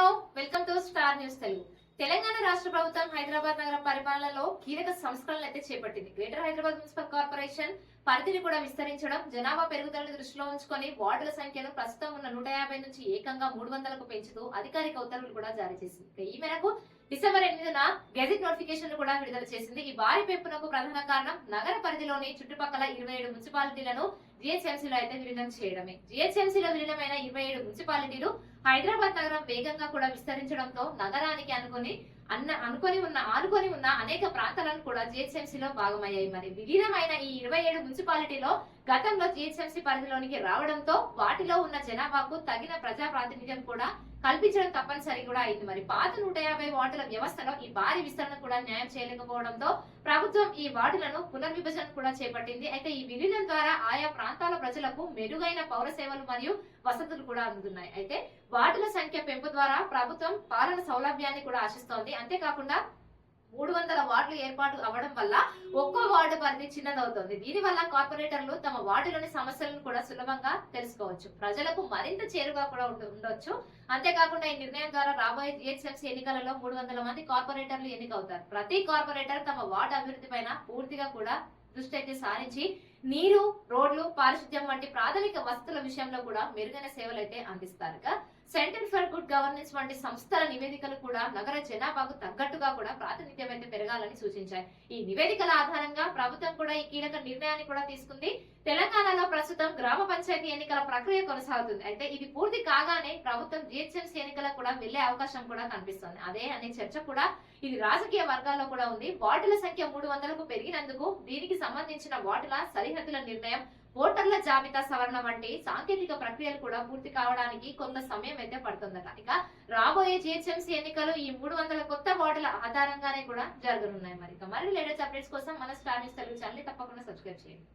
Hello welcome to Star News Telugu. Telangana రాష్ట్ర ప్రభుత్వం హైదరాబాద్ నగర పరిపాలనలో కీలక సంస్కరణలు అయితే చేపట్టింది. గ్రేటర్ హైదరాబాద్ మున్సిపల్ కార్పొరేషన్ పరిధిని కూడా విస్తరించడం జనాభా పెరుగుదలను దృష్టిలో ఉంచుకొని వార్డుల సంఖ్యను ప్రస్తుతం ఉన్న నూట యాభై నుంచి ఏకంగా మూడు వందలకు పెంచుతూ అధికారిక ఉత్తర్వులు కూడా జారీ చేసింది. ఈ మేరకు డిసెంబర్ ఎనిమిదిన గెజిట్ నోటిఫికేషన్ కూడా విడుదల చేసింది. ఈ భారీ పెంపునకు ప్రధాన కారణం నగర పరిధిలోని చుట్టుపక్కల ఇరవై ఏడు మున్సిపాలిటీలను జిహెచ్ఎంసీలో అయితే విలీనం చేయడమే. జిహెచ్ఎంసీలో విలీనమైన ఇరవై ఏడు మున్సిపాలిటీలు హైదరాబాద్ నగరం వేగంగా కూడా విస్తరించడంతో నగరానికి అనుకుని అన్న అనుకొని ఉన్న ఆనుకొని ఉన్న అనేక ప్రాంతాలను కూడా జిహెచ్ఎంసీలో భాగమయ్యాయి. మరి విలీనమైన ఈ ఇరవై ఏడు మున్సిపాలిటీలో గతంలో జిహెచ్ఎంసీ పరిధిలోనికి రావడంతో వాటిలో ఉన్న జనాభాకు తగిన ప్రజా ప్రాతినిధ్యం కూడా కల్పించడం తప్పనిసరి కూడా అయింది. మరి పాత నూట యాభై వార్డుల వ్యవస్థలో ఈ భారీ విస్తరణ కూడా న్యాయం చేయలేకపోవడంతో ప్రభుత్వం ఈ వార్డులను పునర్విభజన కూడా చేపట్టింది. అయితే ఈ విలీనం ద్వారా ఆయా ప్రాంతాల ప్రజలకు మెరుగైన పౌర సేవలు మరియు వసతులు కూడా అందుతున్నాయి. అయితే వార్డుల సంఖ్య పెంపు ద్వారా ప్రభుత్వం పాలన సౌలభ్యాన్ని కూడా ఆశిస్తోంది. అంతేకాకుండా మూడు వందల వార్డులు ఏర్పాటు అవ్వడం వల్ల ఒక్కో వార్డు పరిధి చిన్నదవుతుంది. దీని వల్ల కార్పొరేటర్లు తమ వార్డులోని సమస్యలను కూడా సులభంగా తెలుసుకోవచ్చు. ప్రజలకు మరింత చేరుగా కూడా ఉండొచ్చు. అంతేకాకుండా ఈ నిర్ణయం ద్వారా రాబోయే జిహెచ్ఎంసీ ఎన్నికలలో మూడు వందల మంది కార్పొరేటర్లు ఎన్నికవుతారు. ప్రతి కార్పొరేటర్ తమ వార్డు అభివృద్ధి పైన పూర్తిగా కూడా దృష్టి అయితే సారించి నీరు రోడ్లు పారిశుద్ధ్యం వంటి ప్రాథమిక వసతుల విషయంలో కూడా మెరుగైన సేవలు అయితే అందిస్తారు సెంటర్ ఫర్ గుడ్ గవర్నెన్స్ వంటి సంస్థల నివేదికలు కూడా నగర జనాభాకు తగ్గట్టుగా కూడా ప్రాతినిధ్యం అయితే పెరగాలని సూచించాయి. ఈ నివేదికల ఆధారంగా ప్రభుత్వం కూడా ఈ కీలక నిర్ణయాన్ని కూడా తీసుకుంది. తెలంగాణలో ప్రస్తుతం గ్రామ పంచాయతీ ఎన్నికల ప్రక్రియ కొనసాగుతుంది. అయితే ఇది పూర్తి కాగానే ప్రభుత్వం జిహెచ్ఎంసీ ఎన్నికలకు కూడా వెళ్ళే అవకాశం కూడా కనిపిస్తుంది. అదే అనే చర్చ కూడా ఇది రాజకీయ వర్గాల్లో కూడా ఉంది. వార్డుల సంఖ్య మూడు వందలకు పెరిగినందుకు దీనికి సంబంధించిన వార్డుల సరిహద్దుల నిర్ణయం ఓటర్ల జాబితా సవరణ వంటి సాంకేతిక ప్రక్రియలు కూడా పూర్తి కావడానికి కొంత సమయం అయితే పడుతుందట. ఇక రాబోయే జిహెచ్ఎంసీ ఎన్నికలు ఈ మూడు వందల కొత్త వార్డుల ఆధారంగానే కూడా జరగనున్నాయి మరి. ఇక మరి లేటెస్ట్ అప్డేట్స్ కోసం మన స్టార్ న్యూస్ తెలుగు ఛానల్ తప్పకుండా సబ్స్క్రైబ్ చేయండి.